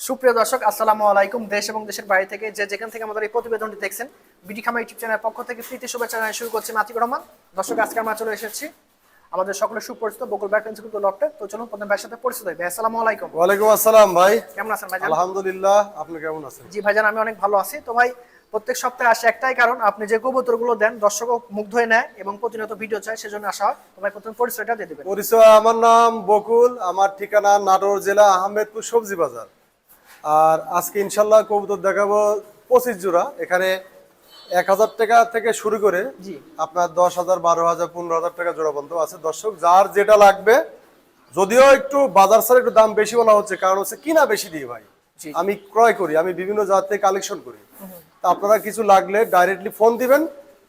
সুপ্রিয় দর্শক আসসালামু আলাইকুম। দেশ এবং দেশের বাইরে থেকে যে যেখান থেকে আমাদের এই প্রতিবেদনটি দেখছেন বিডি খামা ইউটিউব চ্যানেলের পক্ষ থেকে প্রীতি শুভেচ্ছা জানাই শুরু করছি মাতিকুর রহমান। দর্শক আজকে আমরা চলে এসেছি আমাদের সকলের সুপরিচিত বকুল ব্যাট ইনস্টিটিউট লফটে তো চলুন প্রথম ভাইয়ের সাথে পরিচিত হই। ভাই আসসালামু আলাইকুম। ওয়ালাইকুম আসসালাম ভাই। কেমন আছেন ভাইজান? আলহামদুলিল্লাহ আপনি কেমন আছেন? জি ভাইজান আমি অনেক ভালো আছি। তো ভাই প্রত্যেক সপ্তাহে আসে একটাই কারণ আপনি যে কবুতরগুলো দেন দর্শকও মুগ্ধ হয়ে নেয় এবং প্রতিনিয়ত ভিডিও চায় সেজন্য আসা হয় তো ভাই প্রথম পরিচয়টা দিয়ে দেবেন। পরিচয় আমার নাম বকুল আমার ঠিকানা নাটোর জেলা আহমেদপুর সবজি বাজার। আর আজকে ইনশাল্লাহ কবুতর দেখাবো পঁচিশ জোড়া। এখানে এক হাজার টাকা থেকে শুরু করে আপনার দশ হাজার বারো হাজার পনেরো হাজার টাকা জোড়া পর্যন্ত আছে। দর্শক যার যেটা লাগবে যদিও একটু বাজার ছাড়া একটু দাম বেশি বলা হচ্ছে কারণ হচ্ছে কিনা বেশি দিই ভাই। আমি ক্রয় করি আমি বিভিন্ন জাত থেকে কালেকশন করি। তা আপনারা কিছু লাগলে ডাইরেক্টলি ফোন দিবেন।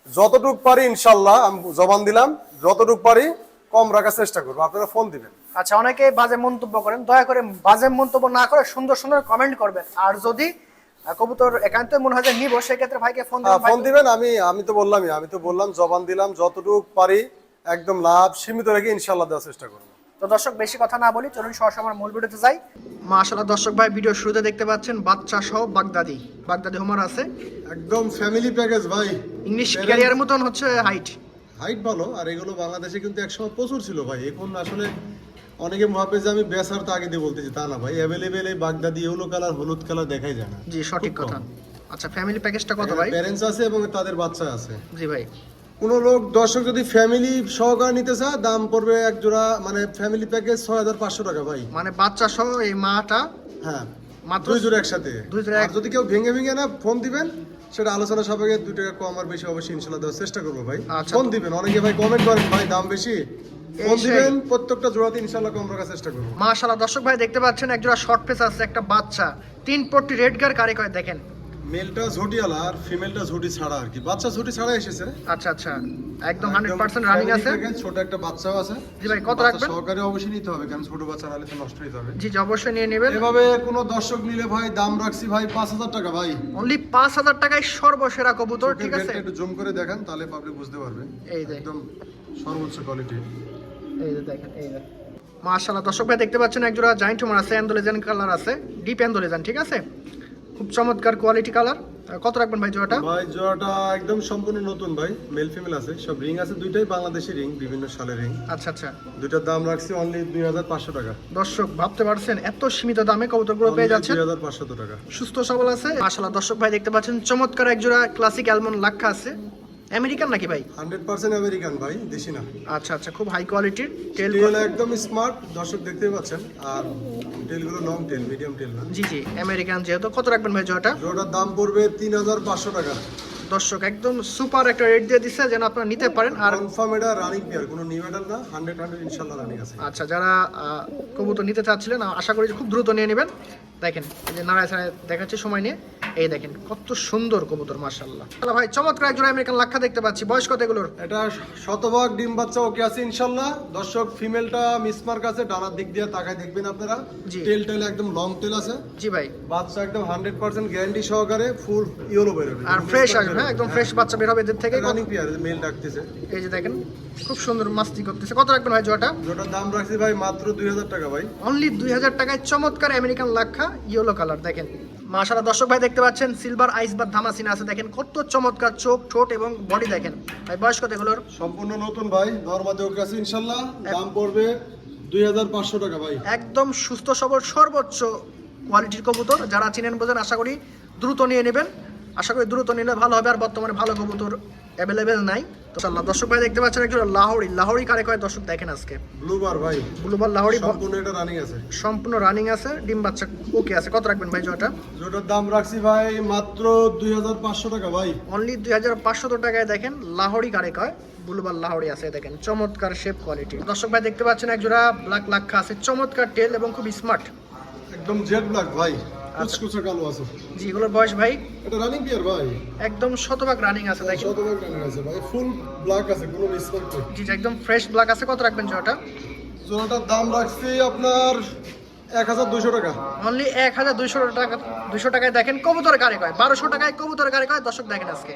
যতটুক পারি ইনশাল্লাহ আমি জবান দিলাম যতটুক পারি কম রাখার চেষ্টা করব। আপনারা ফোন দিবেন। আচ্ছা অনেকে বাজে মন্তব্য করেন দয়া করে বাজে মন্তব্য না করে সুন্দর সুন্দর কমেন্ট করবেন। আর যদি কবুতর একান্ত মনে হয় যে নিব সেক্ষেত্রে ভাইকে ফোন হ্যাঁ, দিবেন ফোন আমি আমি তো বললামই আমি তো বললাম জবান দিলাম যতটুক পারি একদম লাভ সীমিত রেখে ইনশাল্লাহ দেওয়ার চেষ্টা করব। তো দর্শক বেশি কথা না বলি চলুন সরাসরি আমার মূল ভিডিওতে যাই। মাশাআল্লাহ দর্শক ভাই ভিডিও শুরুতে দেখতে পাচ্ছেন বাচ্চা সহ বাগদাদি। বাগদাদি হোমার আছে। একদম ফ্যামিলি প্যাকেজ ভাই। ইংলিশ ক্যারিয়ার মতন হচ্ছে হাইট হাইট ভালো আর এগুলো বাংলাদেশে কিন্তু একসময় প্রচুর ছিল ভাই। এখন আসলে অনেকে ভাবে যে আমি বেসার তো আগে দিয়ে বলতেছি তা না ভাই। অ্যাভেলেবেল এই বাগদাদি ইয়েলো কালার হলুদ কালার দেখাই যায় না। জি সঠিক কথা। আচ্ছা ফ্যামিলি প্যাকেজটা কত ভাই? প্যারেন্টস আছে এবং তাদের বাচ্চা আছে। জি ভাই। কোনো লোক দর্শক যদি ফ্যামিলি সহকারে নিতে চায় দাম পড়বে এক জোড়া মানে ফ্যামিলি প্যাকেজ ছয় হাজার পাঁচশো টাকা ভাই। মানে বাচ্চা সহ এই মাটা? হ্যাঁ মাত্র দুই জোড়া একসাথে। দুই জোড়া যদি কেউ ভেঙে ভেঙে না ফোন দিবেন। সেটা আলোচনা সবাইকে দুই টাকা কম আর বেশি অবশ্যই ইনশাল্লাহ দেওয়ার চেষ্টা করব ভাই। আচ্ছা, ফোন দিবেন। অনেকে ভাই কমেন্ট করেন ভাই দাম বেশি? ফোন দিবেন প্রত্যেকটা জোড়াতে ইনশাল্লাহ কম রাখার চেষ্টা করব। মাশাআল্লাহ দর্শক ভাই দেখতে পাচ্ছেন একজোড়া শর্ট ফেস আছে একটা বাচ্চা। তিন পট্টি রেড গার কারে কয় দেখেন? মেলটা ঝুটিয়ালা আর ফিমেলটা ঝুটি ছাড়া আর কি। বাচ্চা ঝুটি ছাড়া এসেছে। আচ্ছা আচ্ছা। একদম হান্ড্রেড পার্সেন্ট রানিং আছে। ছোট একটা বাচ্চাও আছে। জি ভাই, কত রাখবেন? সহকারে অবশ্যই নিতে হবে কারণ ছোট বাচ্চা নাহলে তো নষ্ট হয়ে যাবে জি জি, অবশ্যই নিয়ে নেবেন। এভাবে কোনো দর্শক নিলে ভাই দাম রাখছি ভাই পাঁচ হাজার টাকা ভাই। অনলি পাঁচ হাজার টাকায় সর্বসেরা কবুতর ঠিক আছে? একটু জুম করে দেখান তাহলে পাবলিক বুঝতে পারবে এই যে। একদম সর্বোচ্চ কোয়ালিটি এই যে দেখেন এই যে। মাশাআল্লাহ দর্শক ভাই দেখতে পাচ্ছেন একজোড়া জাইন্ট হুমার আছে অ্যান্ডোলেজেন কালার আছে ডিপ অ্যান্ডোলেজেন ঠিক আছে? খুব চমৎকার কোয়ালিটি কালার কত রাখবেন ভাই জোড়াটা? ভাই জোড়াটা একদম সম্পূর্ণ নতুন ভাই মেল ফিমেল আছে। সব রিং আছে দুইটাই বাংলাদেশি রিং বিভিন্ন সালের রিং। আচ্ছা আচ্ছা। দুইটার দাম রাখছি অনলি দুই হাজার পাঁচশো টাকা। দর্শক ভাবতে পারছেন এত সীমিত দামে কবুতরগুলো পেয়ে হাজার পাঁচশত টাকা। সুস্থ সবল আছে। মাশাআল্লাহ দর্শক ভাই দেখতে পাচ্ছেন চমৎকার একজোড়া ক্লাসিক অ্যালমন্ড লাক্ষা আছে। আমেরিকান নাকি ভাই? হান্ড্রেড পার্সেন্ট আমেরিকান ভাই দেশি না। আচ্ছা আচ্ছা খুব হাই কোয়ালিটির টেল একদম স্মার্ট দর্শক দেখতেই পাচ্ছেন। আর টেলগুলো লং টেল মিডিয়াম টেল না জি জি আমেরিকান যেহেতু। কত রাখবেন ভাই জোড়াটা জোড়াটার দাম পড়বে তিন হাজার পাঁচশো টাকা। দর্শক একদম সুপার একটা রেট দিয়ে দিচ্ছে যেন আপনারা নিতে পারেন। আর কনফার্ম এটা রানিং পেয়ার কোনো নিউ মেডাল না হান্ড্রেড হান্ড্রেড ইনশাল্লাহ রানিং আছে। আচ্ছা যারা কবুতর নিতে চাচ্ছিলেন আশা করি খুব দ্রুত নিয়ে নেবেন। দেখেন এই যে নারায় সারায় দেখাচ্ছে সময় নিয়ে। এই দেখেন কত সুন্দর কবুতর মাশাল্লাহ তাহলে ভাই চমৎকার একজোড়া আমেরিকান লাক্ষা দেখতে পাচ্ছি। বয়স কত এগুলোর? এটা শতভাগ ডিম বাচ্চা ওকে আছে ইনশাল্লাহ দর্শক ফিমেলটা মিসমার্ক আছে ডানার দিক দিয়ে তাকায় দেখবেন আপনারা। টেল টেল একদম লং টেল আছে। জি ভাই। বাচ্চা একদম হান্ড্রেড পার্সেন্ট গ্যারান্টি সহকারে ফুল ইয়েলো বেরোবে আর ফ্রেশ আসবে হ্যাঁ একদম ফ্রেশ বাচ্চা বের হবে এদের থেকে। রানিং পেয়ার মেল ডাকতেছে। এই যে দেখেন খুব সুন্দর মাস্তি করতেছে। কত রাখবেন ভাই জোয়াটা যেটার দাম রাখছি ভাই মাত্র দুই হাজার টাকা ভাই। অনলি দুই হাজার টাকায় চমৎকার আমেরিকান লাক্ষা ইয়েলো কালার দেখেন। মাশাআল্লাহ দর্শক ভাই দেখতে পাচ্ছেন সিলভার আইস বা ধামাসিনা আছে। দেখেন কত চমৎকার চোখ ঠোঁট এবং বডি দেখেন। ভাই বয়স্ক কত এগুলোর? সম্পূর্ণ নতুন ভাই নর্মাদে ওকে আছে ইনশাল্লাহ দাম পড়বে দুই হাজার পাঁচশো টাকা ভাই। একদম সুস্থ সবল সর্বোচ্চ কোয়ালিটির কবুতর। যারা চিনেন বোঝেন আশা করি দ্রুত নিয়ে নেবেন। আশা করি দ্রুত নিলে ভালো হবে আর বর্তমানে ভালো কবুতর অ্যাভেলেবেল নাই। তো আল্লাহ দর্শক ভাই দেখতে পাচ্ছেন একজন লাহোরি। লাহোরি কারে কয় দর্শক দেখেন আজকে? ব্লুবার ভাই। ব্লুবার লাহোরি সম্পূর্ণ এটা রানিং আছে। সম্পূর্ণ রানিং আছে ডিম বাচ্চা ওকে আছে। কত রাখবেন ভাই জোয়াটা যেটার দাম রাখছি ভাই মাত্র দুই হাজার পাঁচশো টাকা ভাই। অনলি দুই হাজার পাঁচশত টাকায় দেখেন লাহোরি কারে কয়? বুলুবার লাহোরি আছে দেখেন। চমৎকার শেপ কোয়ালিটি দর্শক ভাই দেখতে পাচ্ছেন একজোড়া ব্ল্যাক লাক্ষা আছে। চমৎকার টেল এবং খুব স্মার্ট একদম জেড ব্ল্যাক ভাই। কুচকুচে কালো আছে। যেগুলোর বয়স ভাই? এটা রানিং পিয়ার ভাই। একদম শতভাগ রানিং আছে দেখেন। শতভাগ রানিং আছে ভাই। ফুল ব্ল্যাক আছে কোনো মিস করতে জি জি, একদম ফ্রেশ ব্ল্যাক আছে। কত রাখবেন জোড়াটা? জোড়াটার দাম রাখছি আপনার এক হাজার দুশো টাকা। অনলি এক হাজার দুশো টাকা দুশো টাকায় দেখেন। কবুতর গাড়ি কয়? বারোশো টাকায় কবুতর গাড়ি কয়? দর্শক দেখেন আজকে।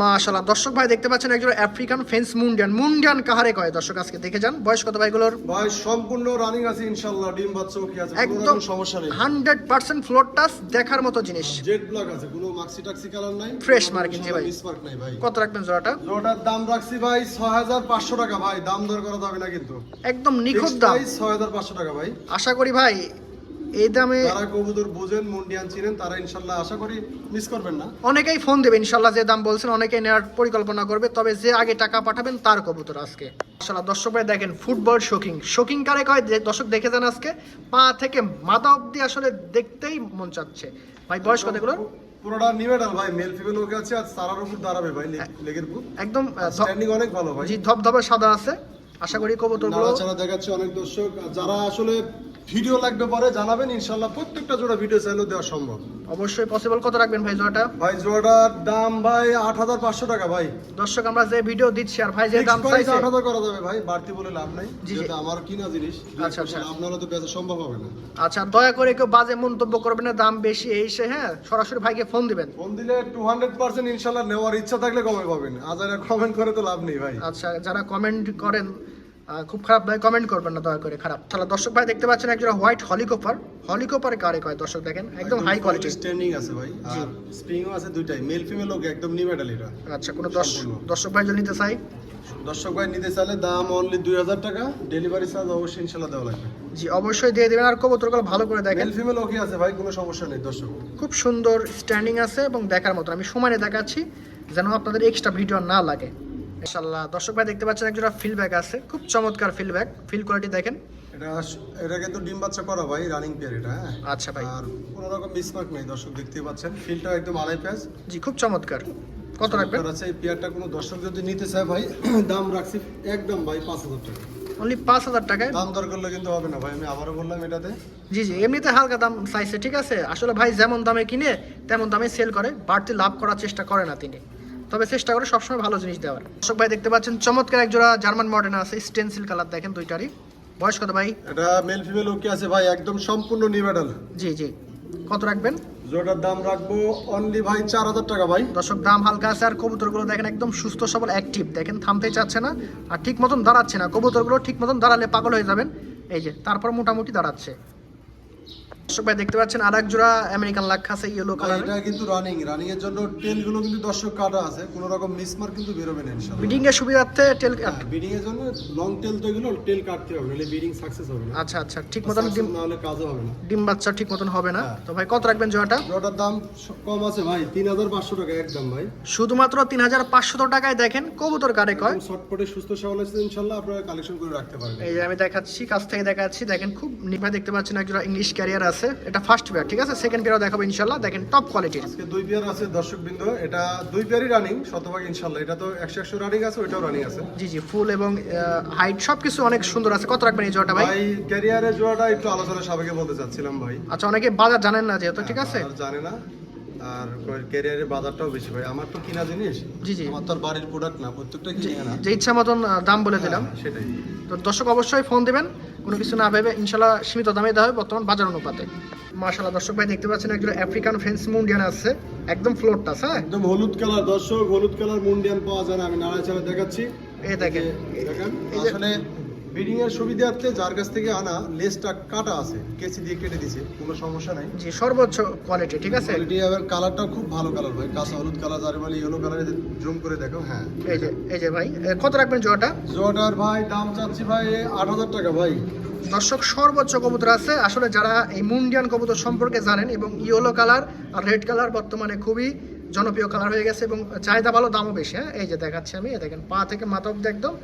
মাশাআল্লাহ দর্শক ভাই দেখতে পাচ্ছেন একজন আফ্রিকান ফেন্স মুন্ডিয়ান মুন্ডিয়ান কাহারে কয়? দর্শক আজকে দেখে যান। বয়স কত ভাইগুলোর ভাই সম্পূর্ণ রানিং আছে ইনশাল্লাহ ডিম বাচ্চা কি আছে একদম সমস্যা নেই। হান্ড্রেড পার্সেন্ট ফ্লোর টাচ দেখার মতো জিনিস। জেড ব্ল্যাক আছে কোনো মাক্সি টাক্সি কালার নাই। Fresh marking জি ভাই। স্পার্ক নাই ভাই। কত রাখবেন জোড়াটা? ওটার দাম রাখছি ভাই ছয় হাজার পাঁচশো টাকা ভাই। দাম দর করা যাবে না কিন্তু। একদম নিখুঁত দাম। ছয় হাজার পাঁচশো টাকা ভাই। আশা করি ভাই এই দামে যারা কবুতর বুঝেন মুন্ডিয়ান চিনেন তারা ইনশাল্লাহ আশা করি মিস করবেন না। অনেকেই ফোন দেবে ইনশাল্লাহ যে দাম বলছেন অনেকেই নেওয়ার পরিকল্পনা করবে তবে যে আগে টাকা পাঠাবেন তার কবুতর আজকে। ইনশাল্লাহ দর্শক ভাই দেখেন ফুটবল শোকিং শোকিং কারে কয়? দর্শক দেখে যান আজকে পা থেকে মাথা অব্দি আসলে দেখতেই মন চাচ্ছে। ভাই বয়স কত এগুলোর? পুরোটা নিমেডাল ভাই মেল ফিমেল ওকে আছে আর সারার উপর দাঁড়াবে ভাই লেগ- লেগের উপর। একদম স্ট্যান্ডিং অনেক ভালো ভাই। জি ধবধবে সাদা আছে। আশা করি কবুতরগুলো নাড়াচাড়া দেখাচ্ছে অনেক দর্শক। যারা আসলে ভিডিও লাগবে পরে জানাবেন ইনশাল্লাহ প্রত্যেকটা জোড়া ভিডিও চাইলেও দেওয়া সম্ভব। অবশ্যই পসিবল কত রাখবেন ভাই জোড়াটা? ভাই জোড়াটার দাম ভাই আট হাজার পাঁচশো টাকা ভাই। দর্শক আমরা যে ভিডিও দিচ্ছি আর ভাই যে দাম চাইছে আট হাজার করা যাবে ভাই বাড়তি বলে লাভ নাই। যেটা আমার কিনা জিনিস আচ্ছা, আচ্ছা। হলে তো বেচা সম্ভব হবে না। আচ্ছা দয়া করে কেউ বাজে মন্তব্য করবেন না দাম বেশি এই সে হ্যাঁ? সরাসরি ভাইকে ফোন দিবেন। ফোন দিলে টু হান্ড্রেড পার্সেন্ট ইনশাল্লাহ নেওয়ার ইচ্ছা থাকলে কমে পাবেন। আর যারা কমেন্ট করে তো লাভ নেই ভাই। আচ্ছা যারা কমেন্ট করেন খুব খারাপ ভাই কমেন্ট করবেন না দয়া করে খারাপ। তাহলে দর্শক ভাই দেখতে পাচ্ছেন একজন হোয়াইট হলিকপার হলিকপার কারে কয়? দর্শক দেখেন একদম হাই কোয়ালিটি স্ট্যান্ডিং আছে ভাই। আর স্প্রিংও আছে দুইটাই মেল ফিমেল ওকে একদম নিউ মেডাল এটা। আচ্ছা কোনো দর্শক। ভাই যদি নিতে চাই? দর্শক ভাই নিতে চাইলে দাম অনলি দুই হাজার টাকা ডেলিভারি চার্জ অবশ্যই ইনশাল্লাহ দেওয়া লাগবে। জি অবশ্যই দিয়ে দেবেন। আর কবুতরগুলো ভালো করে দেখেন। মেল ফিমেল ওকে আছে ভাই কোনো সমস্যা নেই দর্শক। খুব সুন্দর স্ট্যান্ডিং আছে এবং দেখার মতো আমি সমানে দেখাচ্ছি যেন আপনাদের এক্সট্রা ভিডিও না লাগে। ইনশাল্লাহ দর্শক ভাই দেখতে পাচ্ছেন একজোড়া ফিলব্যাক আছে। খুব চমৎকার ফিলব্যাক ফিল কোয়ালিটি দেখেন। এটা এটা কিন্তু ডিম বাচ্চা করা ভাই রানিং পেয়ার এটা হ্যাঁ? আচ্ছা ভাই। আর কোনো রকম মিসমার্ক নেই দর্শক দেখতেই পাচ্ছেন। ফিলটা একদম আড়াই প্যাচ জি খুব চমৎকার। কত রাখবেন? আছে এই পেয়ারটা কোনো দর্শক যদি নিতে চায় ভাই দাম রাখছি একদম ভাই পাঁচ হাজার টাকা। অনলি পাঁচ হাজার টাকায়? দাম দর করলে কিন্তু হবে না ভাই আমি আবারও বললাম এটাতে। জি জি এমনিতে হালকা দাম চাইছে ঠিক আছে? আসলে ভাই যেমন দামে কিনে তেমন দামে সেল করে বাড়তি লাভ করার চেষ্টা করে না তিনি। তবে চেষ্টা করে সবসময় ভালো জিনিস দেওয়ার। দর্শক ভাই দেখতে পাচ্ছেন চমৎকার এক জোড়া জার্মান মডার্ন আছে স্টেনসিল কালার দেখেন দুইটারই। বয়স কত ভাই? এটা মেল ফিমেল ওকে আছে ভাই একদম সম্পূর্ণ নিউ মেডাল জি জি। কত রাখবেন? জোটার দাম রাখব অনলি ভাই চার হাজার টাকা ভাই। দর্শক দাম হালকা আছে আর কবুতরগুলো দেখেন একদম সুস্থ সবল অ্যাক্টিভ দেখেন থামতে চাচ্ছে না আর ঠিক মতন দাঁড়াচ্ছে না। কবুতরগুলো ঠিক মতন দাঁড়ালে পাগল হয়ে যাবেন। এই যে তারপর মোটামুটি দাঁড়াচ্ছে। দর্শক ভাই দেখতে পাচ্ছেন আর এক জোড়া আমেরিকান লাখ আছে ইয়েলো কালার এটা কিন্তু রানিং রানিং এর জন্য টেলগুলো কিন্তু দর্শক কাটা আছে কোনো রকম মিসমার্ক কিন্তু বেরোবে না ইনশাআল্লাহ। বিডিং এর সুবিধার্থে টেল কাট বিডিং এর জন্য লং টেল তো এগুলো টেল কাটতে হবে নাহলে বিডিং সাকসেস হবে না। আচ্ছা আচ্ছা ঠিক মতন ডিম না হলে কাজও হবে না। ডিম বাচ্চা ঠিক মতন হবে না। হ্যাঁ। তো ভাই কত রাখবেন জোড়াটা? জোটার দাম কম আছে ভাই তিন হাজার পাঁচশো টাকা একদম ভাই। শুধুমাত্র তিন হাজার পাঁচশত টাকায় দেখেন কবুতর কারে কয়? শর্টপটে সুস্থ সবল আছে ইনশাল্লাহ আপনারা কালেকশন করে রাখতে পারবেন। এই যে আমি দেখাচ্ছি কাছ থেকে দেখাচ্ছি দেখেন খুব নিভাই দেখতে পাচ্ছেন একজন ইংলিশ ক্যারিয়ার আছে। এটা ফার্স্ট পেয়ার ঠিক আছে? সেকেন্ড পেয়ারও দেখাবো ইনশাল্লাহ। দেখেন টপ কোয়ালিটির আজকে দুই পেয়ার আছে দর্শক বিন্দু এটা দুই পেয়ারই রানিং শতভাগ ইনশাল্লাহ। এটা তো একশো একশো রানিং আছে ওইটাও রানিং আছে। জি জি ফুল এবং হাইট সবকিছু অনেক সুন্দর আছে। কত রাখবেন এই জোড়াটা ভাই? ভাই ক্যারিয়ারের জোড়াটা একটু আলোচনা সাবেকে বলতে চাচ্ছিলাম ভাই। আচ্ছা অনেকে বাজার জানেন না যেহেতু ঠিক আছে? আর জানে না। আর ক্যারিয়ারের বাজারটাও বেশি ভাই। আমার তো কিনা জিনিস জি, জি। আমার তো বাড়ির প্রোডাক্ট না প্রত্যেকটা কিনে না যে ইচ্ছা মতন দাম বলে দিলাম। হ্যাঁ, সেটাই। তো দর্শক অবশ্যই ফোন দিবেন। কোনো কিছু না ভেবে ইনশাল্লাহ সীমিত দামে দেওয়া হবে বর্তমান বাজার অনুপাতে। মাশাল্লাহ দর্শক ভাই দেখতে পাচ্ছেন একজন আফ্রিকান ফ্রেন্স মুন্ডিয়ান আছে একদম ফ্লোর টাস হ্যাঁ? একদম হলুদ কালার দর্শক হলুদ কালার মুন্ডিয়ান পাওয়া যায় না আমি নাড়াচাড়া দেখাচ্ছি। এই দেখেন। দেখেন আসলে ব্রিডিং এর সুবিধার্থে যার কাছ থেকে আনা লেসটা কাটা আছে কেসি দিয়ে কেটে দিছে কোনো সমস্যা নাই। জি সর্বোচ্চ কোয়ালিটি ঠিক আছে? কোয়ালিটি আবার কালারটাও খুব ভালো কালার ভাই কাঁচা হলুদ কালার যার মানে ইয়েলো কালারে জুম করে দেখো হ্যাঁ। এই যে এই যে ভাই কত রাখবেন জোয়াটা জোটার ভাই দাম চাচ্ছি ভাই আট হাজার টাকা ভাই। দর্শক সর্বোচ্চ কবুতর আছে। আসলে যারা এই মুন্ডিয়ান কবুতর সম্পর্কে জানেন এবং ইয়েলো কালার আর রেড কালার বর্তমানে খুবই জনপ্রিয় কালার হয়ে গেছে এবং চাহিদা ভালো দামও বেশি হ্যাঁ? এই যে দেখাচ্ছি আমি দেখেন পা থেকে মাথা অব্দি একদম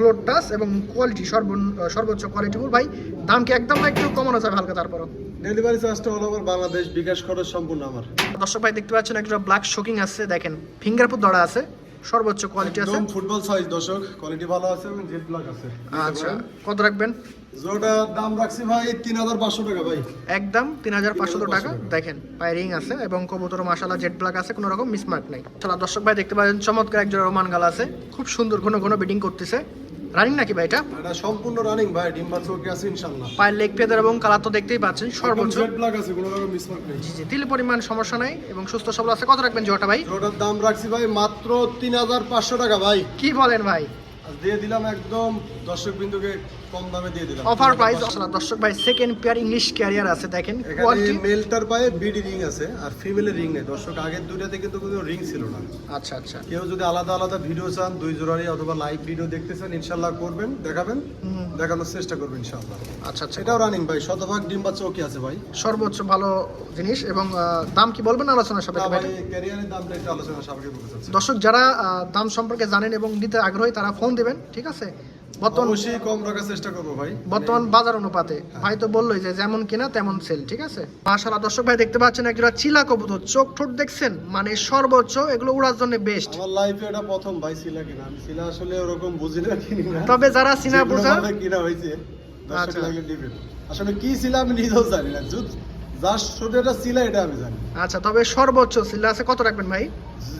ফ্লোর টাচ এবং কোয়ালিটি সর্ব সর্বোচ্চ কোয়ালিটি ভাই দাম কি একদম না একটু কমানো যাবে হালকা তারপরও? ডেলিভারি চার্জটা অল ওভার বাংলাদেশ বিকাশ খরচ সম্পূর্ণ আমার। দর্শক ভাই দেখতে পাচ্ছেন একটা ব্ল্যাক শোকিং আছে দেখেন ফিঙ্গারপ্রিন্ট ধরা আছে সর্বোচ্চ কোয়ালিটি আছে। একদম ফুটবল সাইজ দর্শক কোয়ালিটি ভালো আছে এবং জেড ব্ল্যাক আছে। আচ্ছা কত রাখবেন? জোটার দাম রাখছি ভাই তিন হাজার পাঁচশো টাকা ভাই। একদম তিন হাজার পাঁচশো টাকা। দেখেন পায়ে রিং আছে এবং কবুতর মাসালা জেট ব্ল্যাক আছে কোনো রকম মিসমার্ক নাই। চলা দর্শক ভাই দেখতে পাচ্ছেন চমৎকার একজন রোমান গাল আছে। খুব সুন্দর ঘন ঘন বিডিং করতেছে। রানিং নাকি ভাই এটা? এটা সম্পূর্ণ রানিং ভাই ডিম বাচ্চা ওকে আছে ইনশাআল্লাহ। পায়ের লেগ ফেদার এবং কালার তো দেখতেই পাচ্ছেন সর্বোচ্চ। জেড ব্ল্যাক আছে কোনো রকম মিসমার্ক নেই। জি জি তিল পরিমাণ সমস্যা নাই এবং সুস্থ সবল আছে। কত রাখবেন জোয়াটা ভাই? ওটার দাম রাখছি ভাই মাত্র তিন হাজার পাঁচশো টাকা ভাই। কি বলেন ভাই? দিয়ে দিলাম একদম দর্শক বিন্দুকে কম দামে দিয়ে দিলাম। অফার প্রাইস দর্শক ভাই সেকেন্ড পেয়ার ইংলিশ ক্যারিয়ার আছে দেখেন কোয়ালিটি মেলটার পায়ে বিডি রিং আছে আর ফিমেলের রিং নেই। দর্শক আগের দুইটাতে কিন্তু কোনো রিং ছিল না। আচ্ছা আচ্ছা। কেউ যদি আলাদা আলাদা ভিডিও চান দুই জোড়ারি অথবা লাইভ ভিডিও দেখতে চান ইনশাল্লাহ করবেন দেখাবেন। দেখানোর চেষ্টা করবেন ইনশাল্লাহ। আচ্ছা আচ্ছা। এটাও রানিং ভাই শতভাগ ডিম বাচ্চা ওকে আছে ভাই। সর্বোচ্চ ভালো জিনিস এবং দাম কি বলবেন আলোচনা সাপেক্ষে ভাই? ক্যারিয়ারের দামটা একটু আলোচনা সাপেক্ষে বলতে চাচ্ছি। দর্শক যারা দাম সম্পর্কে জানেন এবং নিতে আগ্রহী তারা ফোন দিবেন ঠিক আছে? অবশ্যই কম রাখার চেষ্টা করব ভাই। বর্তমান বাজার অনুপাতে। ভাই তো বললোই যে যেমন কিনা তেমন সেল ঠিক আছে? মাশাআল্লাহ দর্শক ভাই দেখতে পাচ্ছেন একজোড়া চিলা কবুতর। চোখ ঠোঁট দেখছেন? মানে সর্বোচ্চ এগুলো উড়ার জন্য বেস্ট আমার লাইফে এটা প্রথম ভাই কিনা। আমি আসলে ওরকম বুঝি না কিনি না। তবে যারা চিনা বোঝা কিনা হয়েছে দর্শক আচ্ছা। দিবেন আসলে কি ছিল আমি নিজেও জানি না। জাস্ট শুধু এটা এটা আমি জানি। আচ্ছা তবে সর্বোচ্চ আছে। কত রাখবেন ভাই?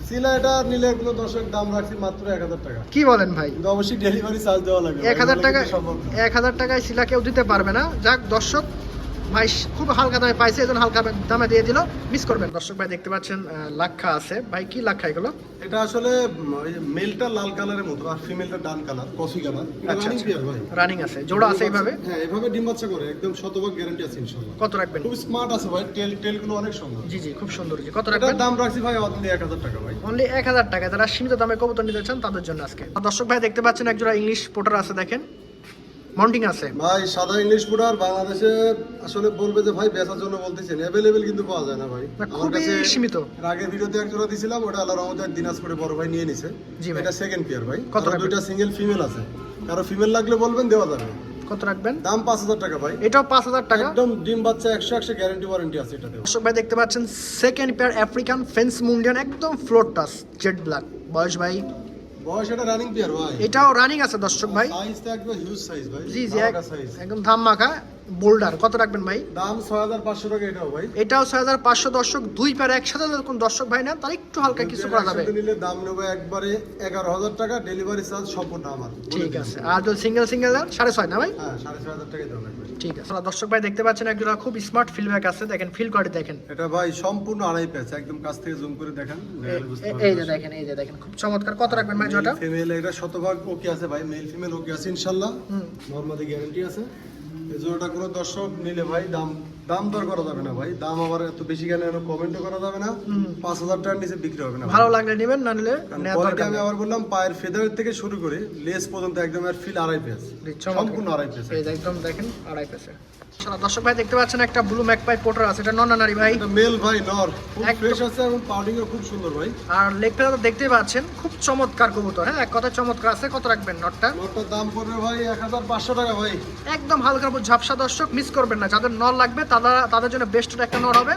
সিলা এটা নিলে কোনো দর্শক দাম রাখছি মাত্র এক হাজার টাকা। কি বলেন ভাই? কিন্তু অবশ্যই ডেলিভারি চার্জ দেওয়া লাগবে। এক হাজার টাকা এক হাজার টাকায় শিলা কেউ দিতে পারবে না। যাক দর্শক ভাই খুব হালকা দামে পাইছে এজন হালকা দামে দিয়ে দিল। মিস করবেন। দর্শক ভাই দেখতে পাচ্ছেন লাক্ষা আছে। ভাই কি লাক্ষা এগুলো? এটা আসলে মেলটা লাল কালারের মতো আর ফিমেলটা ডান কালার কফি কালার আচ্ছা, রানিং আচ্ছা। পেয়ার ভাই। রানিং আছে। জোড়া আছে এইভাবে? হ্যাঁ এভাবে ডিম বাচ্চা করে একদম শতভাগ গ্যারান্টি আছে ইনশাআল্লাহ। কত রাখবেন? খুব স্মার্ট আছে ভাই। টেল টেলগুলো অনেক সুন্দর। জি জি খুব সুন্দর। জি কত রাখবেন? দাম রাখছি ভাই অনলি এক হাজার টাকা ভাই। অনলি এক হাজার টাকা। যারা সীমিত দামে কবুতর নিতে চান তাদের জন্য আজকে। আর দর্শক ভাই দেখতে পাচ্ছেন একজোড়া ইংলিশ পোটার আছে দেখেন। মাউন্টিং আছে। ভাই সাদা ইংলিশ পুডার বাংলাদেশে আসলে বলবে যে ভাই বেচার জন্য বলতেছেন অ্যাভেলেবেল কিন্তু পাওয়া যায় না ভাই। আমার খুবই কাছে সীমিত। আগের ভিডিওতে এক জোড়া দিছিলাম ওটা আল্লাহ রহমতের দিনাজপুরে বড় ভাই নিয়ে নিছে। জি ভাই। এটা সেকেন্ড পেয়ার ভাই। কত? দুইটা সিঙ্গেল ফিমেল আছে। কারও ফিমেল লাগলে বলবেন দেওয়া যাবে। কত রাখবেন? দাম পাঁচ হাজার টাকা ভাই। এটাও পাঁচ হাজার টাকা? একদম ডিম বাচ্চা একশো একশো গ্যারান্টি ওয়ারেন্টি আছে এটা দর্শক ভাই দেখতে পাচ্ছেন সেকেন্ড পেয়ার আফ্রিকান ফেন্স মুন্ডিয়ান একদম ফ্লোর টাস জেড ব্ল্যাক বয়স ভাই বয়স এটা রানিং পেয়ার ভাই। এটাও রানিং আছে দর্শক ভাই। সাইজটা একদম হিউজ সাইজ ভাই। জি জি একদম ধাম মাখা বোল্ডার কত রাখবেন ভাই? দাম ছয় হাজার পাঁচশো টাকা এটাও ভাই। এটাও ছয় হাজার পাঁচশো দর্শক দুই পেয়ার একসাথে কোন দর্শক ভাই নেন তাহলে একটু হালকা কিছু করা যাবে। নিলে দাম নেব একবারে এগারো হাজার টাকা ডেলিভারি চার্জ সম্পূর্ণ আমার। ঠিক আছে আর যদি সিঙ্গেল সিঙ্গেল সাড়ে ছয় না ভাই? হ্যাঁ সাড়ে ছয় হাজার দেওয়া ঠিক আছে দর্শক ভাই দেখতে পাচ্ছেন একজন খুব স্মার্ট ফিল্ডব্যাক আছে দেখেন ফিল কোয়ালিটি দেখেন। এটা ভাই সম্পূর্ণ আড়াই প্যাচ একদম কাছ থেকে জুম করে দেখান এই যে দেখেন এই যে দেখেন খুব চমৎকার। কত রাখবেন ভাই? জটা ফিমেল এটা শতভাগ ওকে আছে ভাই মেল ফিমেল ওকে আছে ইনশাল্লাহ। নর্মালি গ্যারান্টি আছে। এই জোড়াটা কোনো দর্শক নিলে ভাই দাম দাম দর করা যাবে না ভাই। দাম আবার এত বেশি কমেন্টও করা যাবে না। পাঁচ হাজার টাকার নিচে বিক্রি হবে না ভালো লাগলে নেবেন না নিলে দরকার আমি আবার বললাম পায়ের ফেদার থেকে শুরু করে লেস পর্যন্ত একদম আর ফিল আড়াই চমৎকার। সম্পূর্ণ আড়াই এই একদম দেখেন আড়াই পেসে দর্শক ভাই দেখতে পাচ্ছেন একটা ব্লু ম্যাকপাই পোটার আছে। এটা নন নারী ভাই? মেল ভাই নর। খুব ফ্রেশ আছে এবং পাউডিংও খুব সুন্দর ভাই। আর লেগ পেলা তো দেখতেই পাচ্ছেন খুব চমৎকার কবুতর। হ্যাঁ এক কথা চমৎকার আছে কত রাখবেন নটটা নরটার দাম পড়বে ভাই এক হাজার পাঁচশো টাকা ভাই। একদম হালকা ঝাপসা দর্শক মিস করবেন না। যাদের নর লাগবে তারা তাদের জন্য বেস্ট একটা নোট হবে।